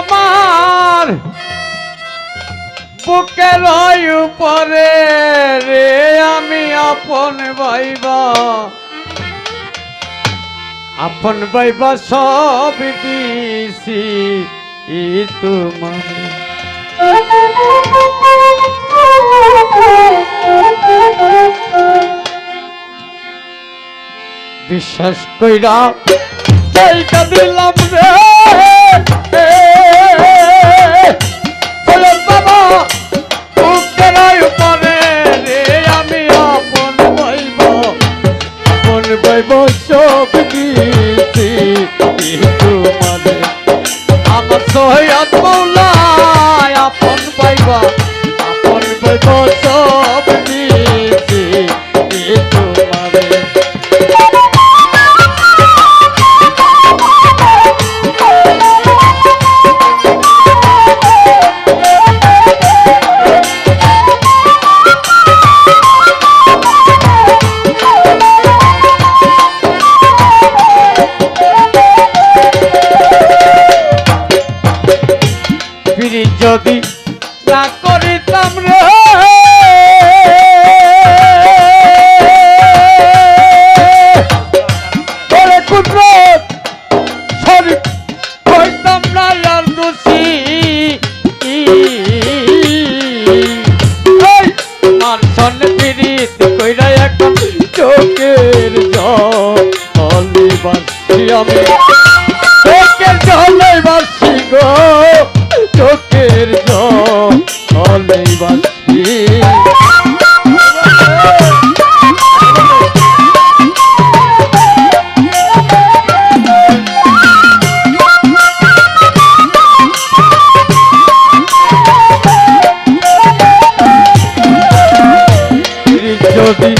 আমার বুকের উপরে রে, আমি আপন ভাইবা। আপন ভাইবা সব দিছি তোমার। বিশ্বাস কইরা দিলাম রে আপন ভাইব সব দিয়েছি তোমারে আমার সহায়ত মৌলায় আমি। চোখের জলে বাসি গো চোখের জলে বাসি। যদি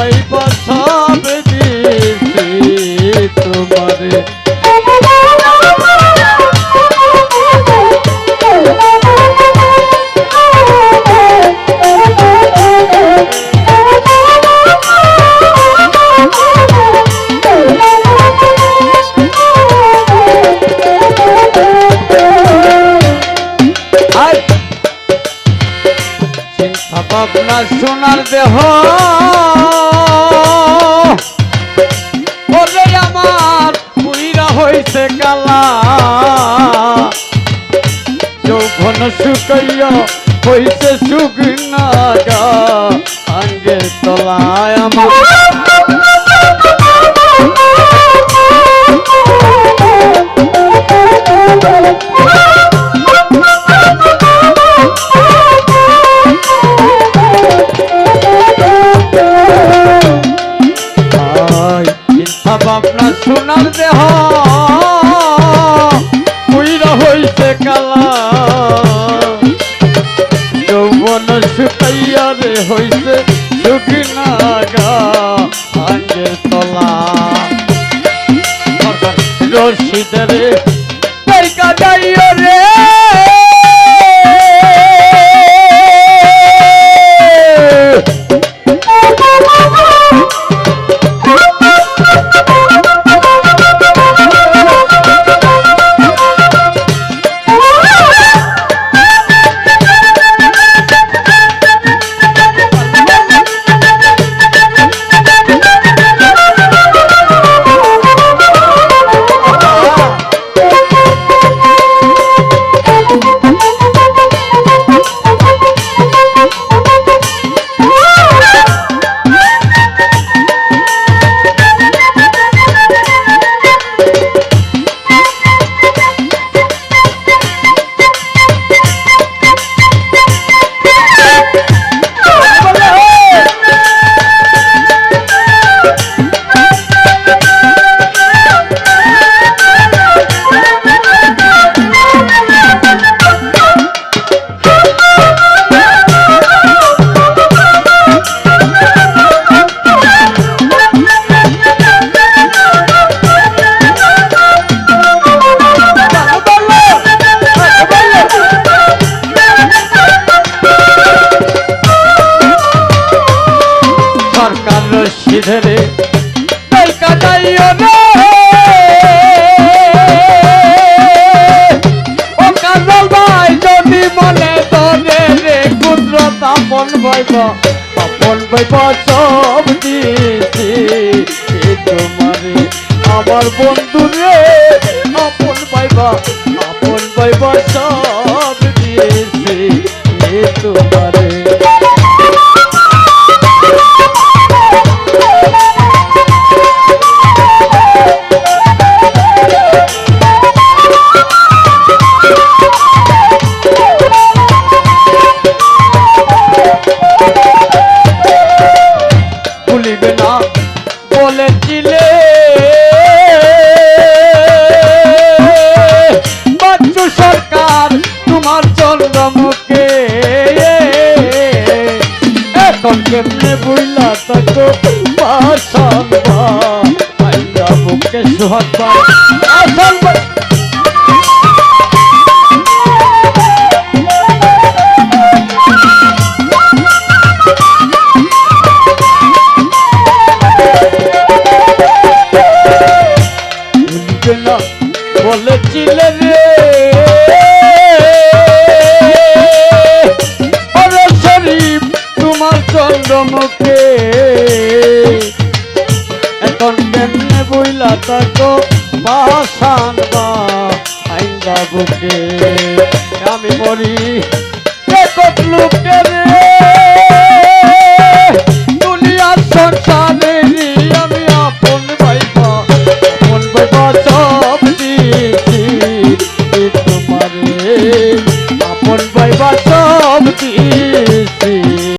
পাইব সব দিছি তোমারে। আর সোনার দেহ। ওরে আমার পুইরা হইছে কালা। যৌবন শুকাইয়া হইছে শুকনা গা আঙ্গে তলায় আমার রে হইছে। ভাইব আপন ভাইব সব দিয়েছি তোমারে আমার বন্ধু রে। আপন ভাইবা আপন ভাইবা সব বলেছিলে বাচ্চু সরকার তোমার চন্দ্রমুখে এখন কেমনে বুঝলা তো পাশানবা আইয়া বুকে সুহাত আসল ভুলবে না বলেছিলে রে। শরীফ, তোমার চন্দ্রমুখে। এখন কেমনে বইলা থাকো? বাসান বা আইন্দা বুকে। আমি মরি